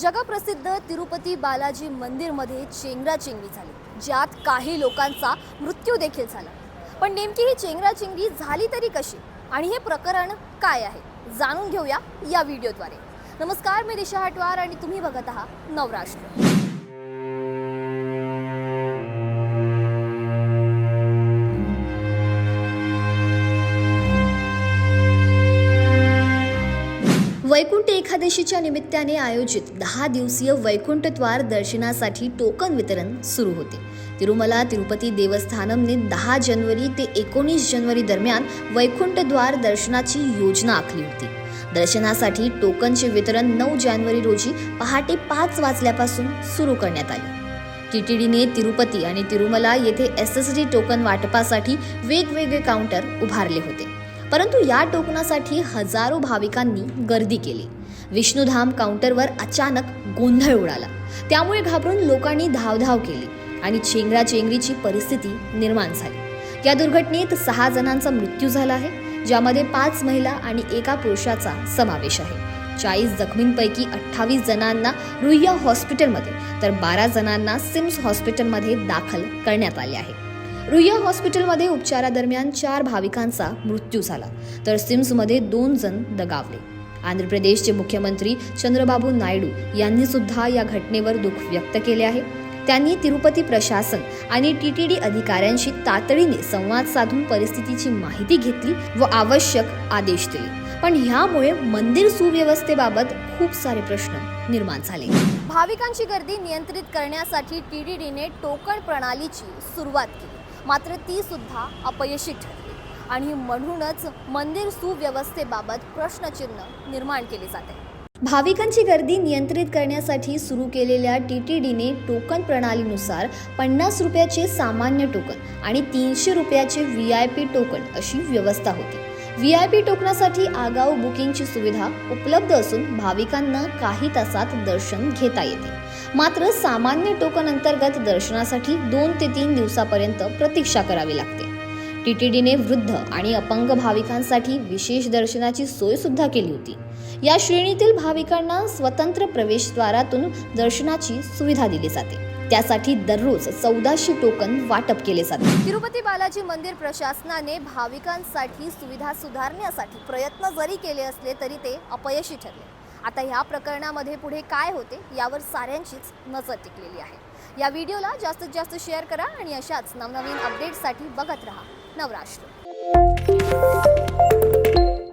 जगप्रसिद्ध तिरुपती बालाजी मंदिरमध्ये चेंगराचेंगरी झाली ज्यात काही लोकांचा मृत्यू देखील झाला. पण नेमकी ही चेंगराचेंगरी झाली तरी कशी आणि हे प्रकरण काय आहे जाणून घेऊया या व्हिडिओद्वारे. नमस्कार मी दिशा हटवार आणि तुम्ही बघत आहात नवराष्ट्र. वैकुंठ एकादशीच्या निमित्ताने आयोजित दहा दिवसीय वैकुंठद्वार दर्शनासाठी टोकन वितरण सुरू होते. तिरुमला तिरुपती देवस्थानमने दहा जानेवारी ते एकोणीस जानेवारी दरम्यान वैकुंठद्वार दर्शनाची योजना आखली होती. दर्शनासाठी टोकनचे वितरण नऊ जानेवारी रोजी पहाटे पाच वाजल्यापासून सुरू करण्यात आले. टीटीडीने तिरुपती आणि तिरुमला येथे एस एस डी टोकन वाटपासाठी वेगवेगळे काउंटर उभारले होते. परंतु या टोकनासाठी हजारो भाविकांनी गर्दी केली. विष्णुधाम काउंटरवर अचानक गोंधळ उडाला. त्यामुळे घाबरून लोकांनी धावधाव केली आणि चेंगराचेंगरीची परिस्थिती निर्माण झाली. या दुर्घटनेत सहा जणांचा मृत्यू झाला आहे ज्यामध्ये पाच महिला आणि एका पुरुषाचा समावेश आहे. चाळीस जखमींपैकी अठ्ठावीस जणांना रुईया हॉस्पिटलमध्ये तर बारा जणांना सिम्स हॉस्पिटलमध्ये दाखल करण्यात आले आहे. रुईया हॉस्पिटलमध्ये उपचारादरम्यान चार भाविकांचा मृत्यू झाला तर सिम्समध्ये दोन जण दगावले. आंध्र प्रदेशचे मुख्यमंत्री चंद्रबाबू नायडू यांनी सुद्धा या घटनेवर दुःख व्यक्त केले आहे. त्यांनी तिरुपती प्रशासन आणि टी टी डी अधिकाऱ्यांशी तातडीने संवाद साधून परिस्थितीची माहिती घेतली व आवश्यक आदेश दिले. पण ह्यामुळे मंदिर सुव्यवस्थेबाबत खूप सारे प्रश्न निर्माण झाले. भाविकांची गर्दी नियंत्रित करण्यासाठी टी टी डीने टोकन प्रणालीची सुरुवात केली. मात्र ती सुद्धा अपयशी ठरली. आणि म्हणूनच मंदिर सुव्यवस्थेबाबत प्रश्नचिन्ह निर्माण केले जाते. भाविकांची गर्दी नियंत्रित करण्यासाठी सुरू केलेल्या टी टी डीने टोकन प्रणालीनुसार पन्नास रुपयाचे सामान्य टोकन आणि तीनशे रुपयाचे व्ही आय पी टोकन अशी व्यवस्था होती. व्ही आय पी टोकनासाठी आगाऊ बुकिंगची सुविधा उपलब्ध असून भाविकांना काही तासात दर्शन घेता येते. मात्र सामान्य टोकन अंतर्गत दर्शनासाठी दोन ते तीन दिवसापर्यंत प्रतीक्षा करावी लागते. टीटीडीने वृद्ध आणि अपंग भाविकांसाठी विशेष दर्शनाची सोय सुद्धा केली होती. या श्रेणीतील भाविकांना स्वतंत्र प्रवेशद्वारातून दर्शनाची सुविधा दिली जाते. त्यासाठी दररोज चौदाशे टोकन वाटप केले जाते. तिरुपती बालाजी मंदिर प्रशासनाने भाविकांसाठी सुविधा सुधारण्यासाठी प्रयत्न जरी केले असले तरी ते अपयशी ठरले. आता ह्या प्रकरणामध्ये पुढे काय होते यावर साऱ्यांचीच नजर टिकलेली आहे. या व्हिडिओला जास्तीत जास्त शेअर करा आणि अशाच नवनवीन अपडेट्ससाठी बघत राहा नवराष्ट्र.